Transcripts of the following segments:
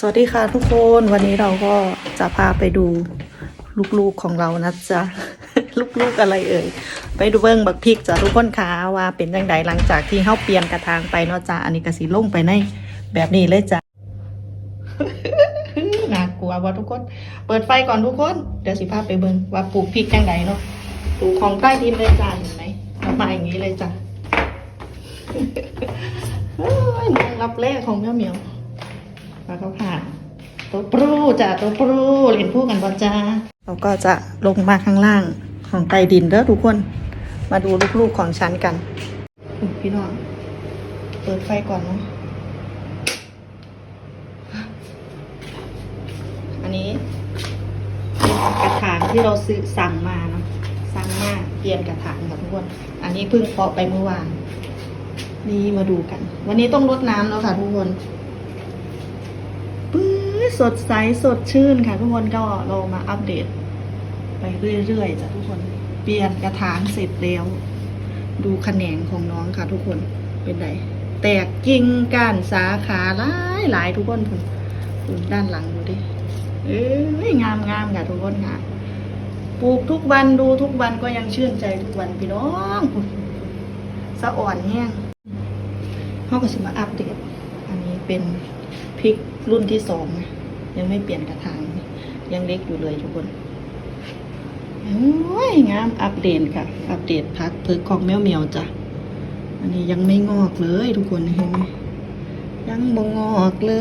สวัสดีค่ะทุกคนวันนี้เราก็จะพาไปดูลูกๆของเรานะจ๊ะ ลูกๆอะไรเอ่ย ไปดูเบิ้งบักพริกจ้ะทุกคนคะว่าเป็นยังไงหลังจากที่เฮาเปลี่ยนกระทางไปเนาะจ้ะอันนี้ก็สีลงไปในแบบนี้เลยจ้ะน่ากลัวว่ะทุกคน เปิดไฟก่อนทุกคน เดี๋ยวสิพาไปเบิ้งว่าปลูกพริกยังไงเนาะปลูกของใต้ดินเลยจ้ะเห็นไหมมาอย่างนี้เลยจ้ะเฮ้ยมองรับแรกของเมียวเหมียว แล้วก็ผ่านตัวปรูจ้ะตัวปรูเรียนพูดกันบอจ้าเราก็จะลงมาข้างล่างของใต้ดินเด้อทุกคน มาดูลูกๆของฉันกันอุ๊ยพี่น้องเปิดไฟก่อนเนาะอันนี้กระถางที่เราซื้อสั่งมาเนาะสั่งมาเปลี่ยนกระถางค่ะทุกคน อันนี้เพิ่งเพาะไปเมื่อวานนี่มาดูกัน วันนี้ต้องรดน้ำแล้วค่ะทุกคน สดใสสดชื่นค่ะทุกคนก็เรามาอัปเดต ไปเรื่อยๆจ้ะทุกคนเปลี่ยนกระถางเสร็จแล้ว ดูแขนงของน้องค่ะ ทุกคนเป็นไงแตกกิ่งก้านสาขาหลายหลายทุกคนคุณคุณด้านหลังดูดิเอ้ยงามงามค่ะทุกคนค่ะปลูกทุกวันดูทุกวันก็ยังชื่นใจทุกวันพี่น้องสะอ่อนแห้งเขาก็จะมาอัปเดต อันนี้เป็นพริกรุ่นที่สองนะ ยังไม่เปลี่ยนกระถางยังเล็กอยู่เลยทุกคนโอ้ยงามอัปเดตค่ะ อัปเดตพักเพิกของแมวเมียวจ้ะอันนี้ยังไม่งอกเลยทุกคนเห็นไหมยังบ่งอกเล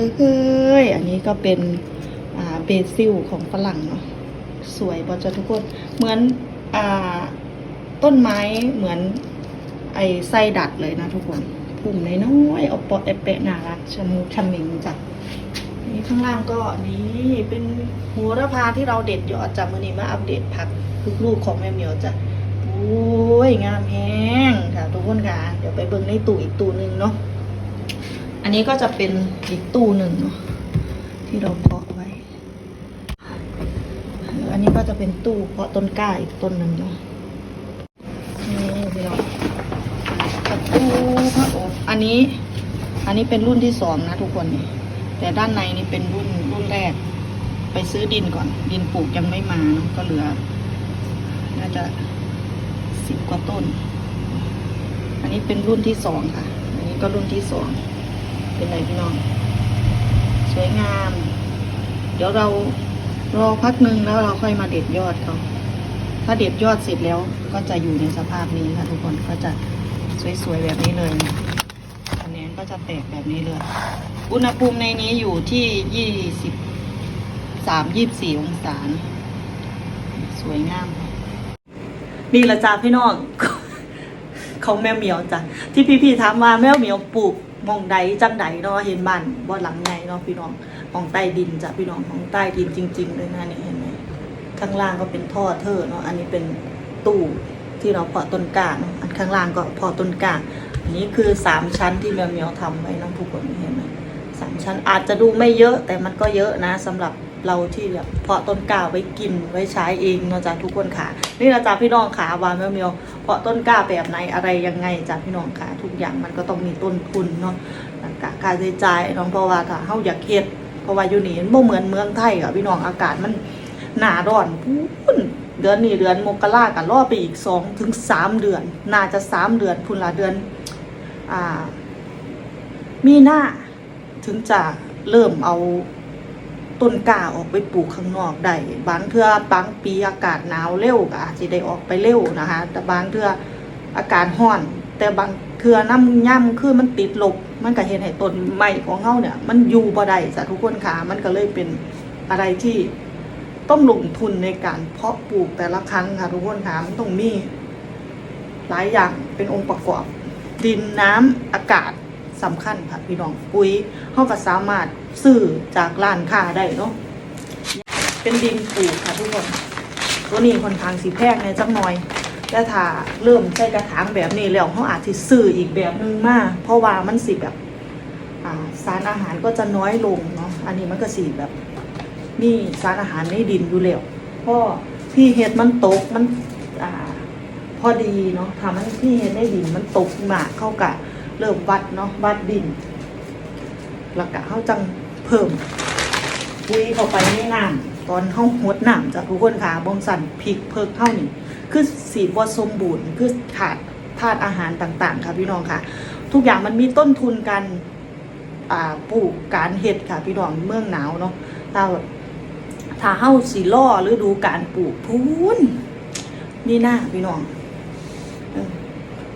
ยอันนี้ก็เป็นเบซิลของฝรั่งเนาะสวยบอจะทุกคนเหมือนอต้นไม้เหมือนไอไส้ดัดเลยนะทุกคน พุ่มน้อยๆเอาปอดแอปเปะน่ารักชะมูชะมิงจ้ะ นี่ข้างล่างก็นี่เป็นโหัวระพาที่เราเด็ดยอดจากมือนี้มาอัปเดตผักลูกๆของแม่เหมียวจ้ะโอ้ยงามแห้งค่ะทุกคนค่ะเดี๋ยวไปเบิ่งในตู้อีกตู้หนึ่งเนาะอันนี้ก็จะเป็นอีกตู้หนึ่งเนาะที่เราเพาะไว้ อันนี้ก็จะเป็นตู้เพาะต้นกล้าอีกต้นหนึ่งเนาะนี่พี่น้องตู้พระอบอันนี้ อันนี้เป็นรุ่นที่สองนะทุกคนนี่ แต่ด้านในนี่เป็นรุ่นรุ่นแรก ไปซื้อดินก่อน ดินปลูกยังไม่มาเนอะก็เหลือ น่าจะสิบกว่าต้น อันนี้เป็นรุ่นที่สองค่ะ อันนี้ก็รุ่นที่สองเป็นไรพี่น้อง สวยงาม เดี๋ยวเรารอพักหนึ่งแล้วเราค่อยมาเด็ดยอดเขาถ้าเด็ดยอดเสร็จแล้วก็จะอยู่ในสภาพนี้ค่ะทุกคนก็จะสวยๆแบบนี้เลยคะ จะแตกแบบนี้เลย อุณหภูมิในนี้อยู่ที่ยี่สิบสามยี่สี่องศา สวยงาม นี่ละจ้าพี่น้องของแมวเหมียวจ้ะที่พี่ๆถามว่าแมวเหมียวปลูกมองใดจังใดเนาะเห็นบ้านบ่หลังใหญ่เนาะพี่น้องของใต้ดินจ้ะพี่น้องของใต้ดินจริง ๆ เลยนะนี่เห็นไหมข้างล่างก็เป็นท่อเทอร์เนาะอันนี้เป็นตู้ที่เราเพาะต้นกล้าเนาะอันข้างล่างก็เพาะต้นกล้า นี้คือสามชั้นที่แมวเมียวทำไว้น้องทุกคนเห็นไหมสามชั้นอาจจะดูไม่เยอะแต่มันก็เยอะนะสำหรับเราที่แบบเพาะต้นกล้าไว้กินไว้ใช้เองเนาะจ้ะทุกคนค่ะ นี่นะจ๊ะพี่น้องค่ะว่าแมวเมียวเพาะต้นกล้าแบบไหนอะไรยังไงจ้ะพี่น้องค่ะทุกอย่างมันก็ต้องมีต้นทุนเนาะก็ค่าใช้จ่ายน้องเพราะว่าถ้าเฮาอยากเฮ็ดเพราะว่าอยู่นี่มันบ่เหมือนเมืองไทยอะพี่น้องอากาศมันหนาร้อนพุ่นเดือนนี้เดือนมกรากันรอไปอีกสองถึงสามเดือน น่าจะสามเดือนพุ่นละเดือน มีหน้าถึงจะเริ่มเอาต้นกล้าออกไปปลูกข้างนอกได้บางเทื่อบางปีอากาศหนาวเร็วก็อาจจะได้ออกไปเร็วนะคะ แต่บางเทื่ออากาศร้อน แต่บางเทื่อน้ำย่ำคือมันติดลบมันก็เห็นให้ต้นไม้ของเฮาเนี่ย มันอยู่บ่ได้จ้ะทุกคนค่ะมันก็เลยเป็นอะไรที่ต้องลงทุนในการเพาะปลูกแต่ละครั้งค่ะทุกคนค่ะมันต้องมีหลายอย่างเป็นองค์ประกอบ ดินน้ำอากาศสำคัญค่ะพี่น้องปุ๋ยเขาก็สามารถซื้อจากร้านค้าได้เนาะเป็นดินปลูกค่ะทุกคนตัวนี้ค่อนข้างสีแพงในจักหน่อยแต่ถ้าเริ่มใช้กระถางแบบนี้แล้วเขาอาจจะซื้ออีกแบบนึงมากเพราะว่ามันสิแบบสารอาหารก็จะน้อยลงเนาะอันนี้มันก็สีแบบมีสารอาหารในดินอยู่แล้วเพราะที่เห็ดมันตกมัน พอดีเนาะถ้ามันที่เห็ดในดินมันตกมากเข้ากะเริ่มวัดเนาะวัดดิน แล้วก็เข้าจังเพิ่มปุยเข้าไปในน้ำตอนเฮาหดน้ำจ้ะทุกคนค่ะบ่งสันพริกเพิกเฮานี่คือสีบ่สมบูรณ์คือขาดธาตุอาหารต่างๆ ค่ะพี่น้องค่ะ ทุกอย่างมันมีต้นทุนการปลูกการเฮ็ดค่ะพี่น้องเมืองหนาวเนาะถ้าถ้าเฮาสิล่อฤดูการปลูกพูนนี่หน้าพี่น้อง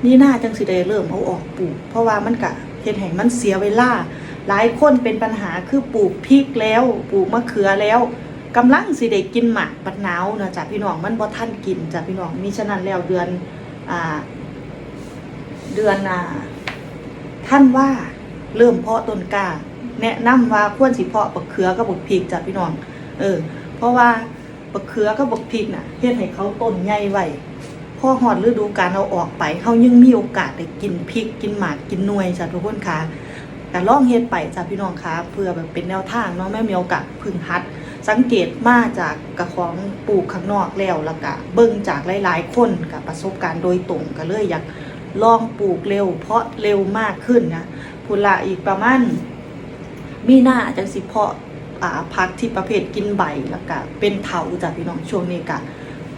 นี่หน้าจังสิได้เริ่มเอาออกปลูก เพราะว่ามันกะเฮ็ดให้มันเสียเวลา หลายคนเป็นปัญหาคือปลูกพริกแล้วปลูกมะเขือแล้วกำลังสิได้กินหมากปัดหนาวนะจ้ะพี่น้องมันบ่ทันกินจ้ะพี่น้องมีฉะนั้นแล้วเดือนอ่าเดือนอ่าท่านว่าเริ่มเพาะต้นกล้าแนะนำว่าควรสิเพาะบักเขือกับบักพริกจ้ะพี่น้อง เออ เพราะว่าบักเขือกับบักพริกน่ะเฮ็ดให้เขาต้นใหญ่ไว้ พอหอดฤดูกาลเอาออกไปเขายังมีโอกาสได้กินพริกกินหมากกินนวยจ้ะทุกคนค่ะแต่ลองเฮ็ดไปจ้ะพี่น้องค่ะเพื่อแบบเป็นแนวทางเนาะแม่มีโอกาสพึ่งหัด สังเกตมาจากกระของปลูกข้างนอกแล้วแล้วก็เบิ่งจากหลายๆ คนกับประสบการณ์โดยตรงก็เลยอยากลองปลูกเร็ว เพราะเร็วมากขึ้นนะพุละอีกประมาณมีหน้าจังสิเพาะอ่าพักที่ประเภทกินใบแล้วก็เป็นเถาจ้ะพี่น้องช่วงนี้กะ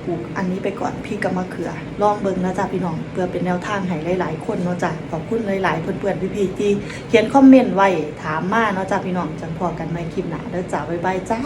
ปลูกอันนี้ไปก่อนพี่กับมะเขือลองเบิ่งนะจ๊ะพี่น้องเพื่อเป็นแนวทางให้หลายๆ คนเนาะจ้ะขอบคุณหลายๆเพื่อนๆพี่ๆที่เขียนคอมเมนต์ไว้ถามมาเนาะจ้ะพี่น้องจังพอกันใหม่คลิปหน้าเด้อจ้าบ๊ายบายจ้า